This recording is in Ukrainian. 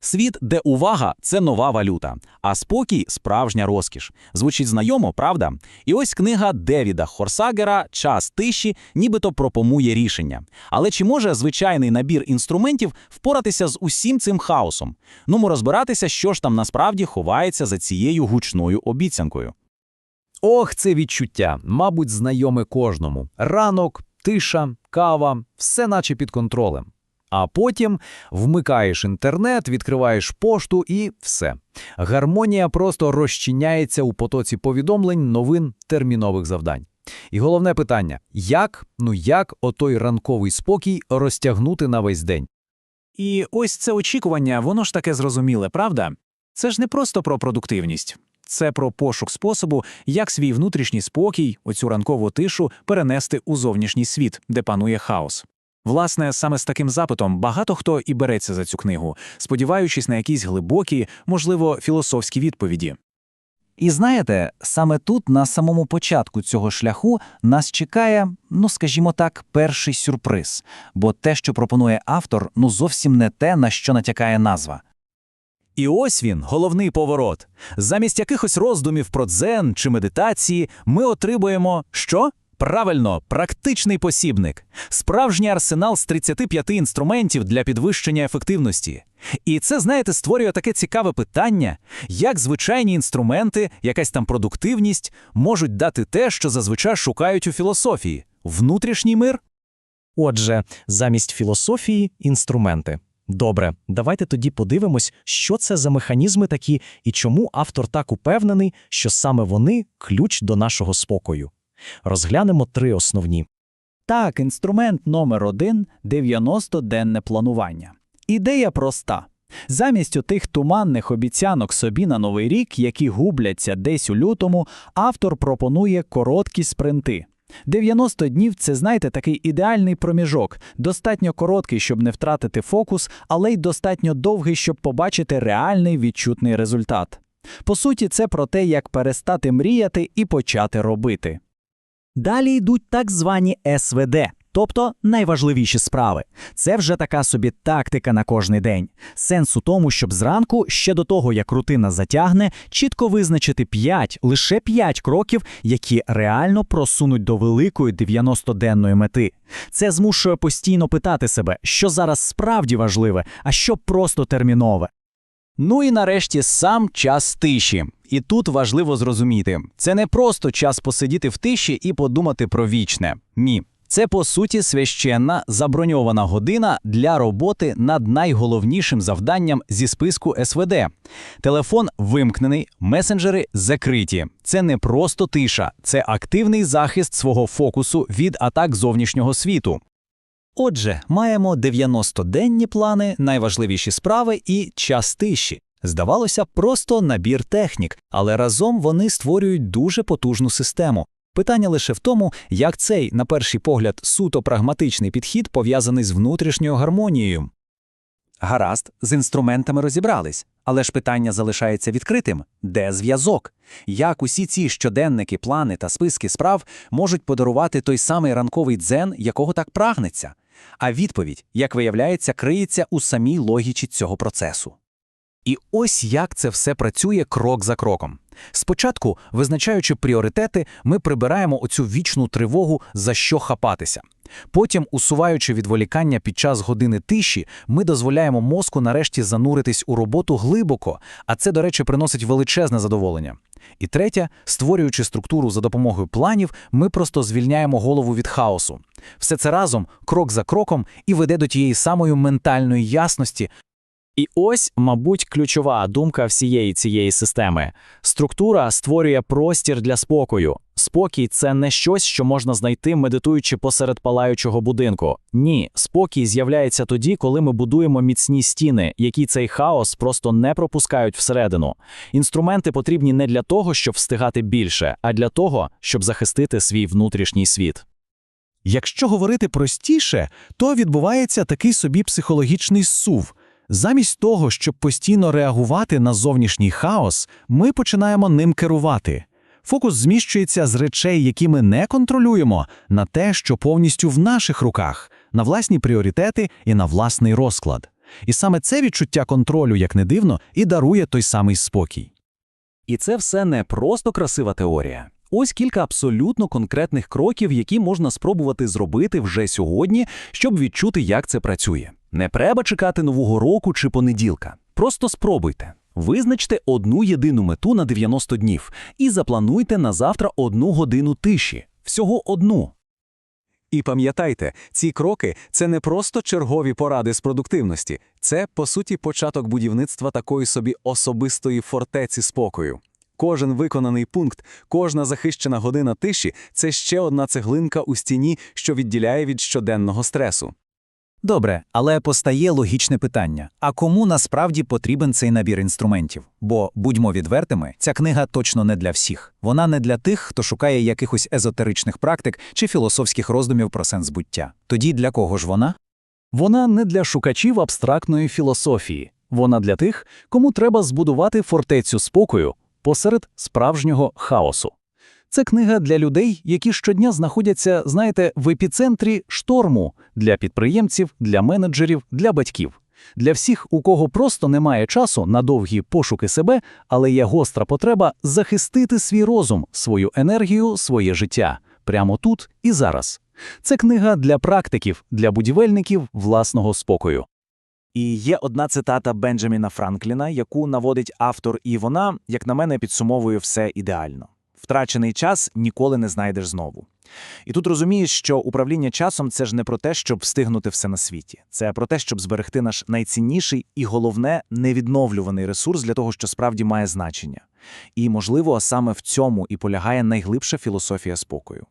Світ, де увага це нова валюта, а спокій справжня розкіш. Звучить знайомо, правда? І ось книга Девіда Хорсагера Час тиші, нібито пропонує рішення. Але чи може звичайний набір інструментів впоратися з усім цим хаосом? Ну, розбиратися, що ж там насправді ховається за цією гучною обіцянкою. Ох, це відчуття, мабуть, знайоме кожному. Ранок, тиша, кава, все наче під контролем. А потім вмикаєш інтернет, відкриваєш пошту і все. Гармонія просто розчиняється у потоці повідомлень, новин, термінових завдань. І головне питання: як, ну як отой ранковий спокій розтягнути на весь день? І ось це очікування, воно ж таке зрозуміле, правда? Це ж не просто про продуктивність. Це про пошук способу, як свій внутрішній спокій, оцю ранкову тишу перенести у зовнішній світ, де панує хаос. Власне, саме з таким запитом багато хто і береться за цю книгу, сподіваючись на якісь глибокі, можливо, філософські відповіді. І знаєте, саме тут, на самому початку цього шляху, нас чекає, ну скажімо так, перший сюрприз, бо те, що пропонує автор, ну зовсім не те, на що натякає назва. І ось він, головний поворот. Замість якихось роздумів про дзен чи медитації ми отримуємо що? Правильно, практичний посібник, справжній арсенал з 35 інструментів для підвищення ефективності. І це, знаєте, створює таке цікаве питання, як звичайні інструменти, якась там продуктивність можуть дати те, що зазвичай шукають у філософії внутрішній мир. Отже, замість філософії інструменти. Добре, давайте тоді подивимось, що це за механізми такі і чому автор так упевнений, що саме вони ключ до нашого спокою. Розглянемо три основні. Так, інструмент номер один 90-денне планування. Ідея проста. Замість отих туманних обіцянок собі на новий рік, які губляться десь у лютому, автор пропонує короткі спринти. 90 днів це, знаєте, такий ідеальний проміжок, достатньо короткий, щоб не втратити фокус, але й достатньо довгий, щоб побачити реальний відчутний результат. По суті, це про те, як перестати мріяти і почати робити. Далі йдуть так звані СВД, тобто найважливіші справи. Це вже така собі тактика на кожний день. Сенс у тому, щоб зранку, ще до того, як рутина затягне, чітко визначити 5, лише 5 кроків, які реально просунуть до великої 90-денної мети. Це змушує постійно питати себе, що зараз справді важливе, а що просто термінове. Ну і нарешті сам час тиші. І тут важливо зрозуміти, це не просто час посидіти в тиші і подумати про вічне. Ні. Це по суті священна заброньована година для роботи над найголовнішим завданням зі списку СВД. Телефон вимкнений, месенджери закриті. Це не просто тиша, це активний захист свого фокусу від атак зовнішнього світу. Отже, маємо 90-денні плани, найважливіші справи і час тиші. Здавалося, просто набір технік, але разом вони створюють дуже потужну систему. Питання лише в тому, як цей, на перший погляд, суто прагматичний підхід пов'язаний з внутрішньою гармонією. Гаразд, з інструментами розібрались, але ж питання залишається відкритим: де зв'язок? Як усі ці щоденники, плани та списки справ можуть подарувати той самий ранковий дзен, якого так прагнеться? А відповідь, як виявляється, криється у самій логіці цього процесу. І ось як це все працює крок за кроком. Спочатку, визначаючи пріоритети, ми прибираємо оцю вічну тривогу, за що хапатися. Потім, усуваючи відволікання під час години тиші, ми дозволяємо мозку нарешті зануритись у роботу глибоко, а це, до речі, приносить величезне задоволення. І третє, створюючи структуру за допомогою планів, ми просто звільняємо голову від хаосу. Все це разом, крок за кроком, і веде до тієї самої ментальної ясності, І ось, мабуть, ключова думка всієї цієї системи. Структура створює простір для спокою. Спокій це не щось, що можна знайти, медитуючи посеред палаючого будинку. Ні, спокій з'являється тоді, коли ми будуємо міцні стіни, які цей хаос просто не пропускають всередину. Інструменти потрібні не для того, щоб встигати більше, а для того, щоб захистити свій внутрішній світ. Якщо говорити простіше, то відбувається такий собі психологічний сув. Замість того, щоб постійно реагувати на зовнішній хаос, ми починаємо ним керувати. Фокус зміщується з речей, які ми не контролюємо, на те, що повністю в наших руках, на власні пріоритети і на власний розклад. І саме це відчуття контролю, як не дивно, і дарує той самий спокій. І це все не просто красива теорія. Ось кілька абсолютно конкретних кроків, які можна спробувати зробити вже сьогодні, щоб відчути, як це працює. Не треба чекати нового року чи понеділка. Просто спробуйте. Визначте одну єдину мету на 90 днів і заплануйте на завтра одну годину тиші. Всього одну. І пам'ятайте, ці кроки це не просто чергові поради з продуктивності, це, по суті, початок будівництва такої собі особистої фортеці спокою. Кожен виконаний пункт, кожна захищена година тиші це ще одна цеглинка у стіні, що відділяє від щоденного стресу. Добре, але постає логічне питання: а кому насправді потрібен цей набір інструментів? Бо, будьмо відвертими, ця книга точно не для всіх. Вона не для тих, хто шукає якихось езотеричних практик чи філософських роздумів про сенс буття. Тоді для кого ж вона? Вона не для шукачів абстрактної філософії. Вона для тих, кому треба збудувати фортецю спокою посеред справжнього хаосу. Це книга для людей, які щодня знаходяться, знаєте, в епіцентрі шторму для підприємців, для менеджерів, для батьків. Для всіх, у кого просто немає часу на довгі пошуки себе, але є гостра потреба захистити свій розум, свою енергію, своє життя прямо тут і зараз. Це книга для практиків, для будівельників власного спокою. І є одна цитата Бенджаміна Франкліна, яку наводить автор, і вона, як на мене, підсумовує все ідеально. Втрачений час ніколи не знайдеш знову. І тут розумієш, що управління часом це ж не про те, щоб встигнути все на світі. Це про те, щоб зберегти наш найцінніший і головне невідновлюваний ресурс для того, що справді має значення. І, можливо, саме в цьому і полягає найглибша філософія спокою.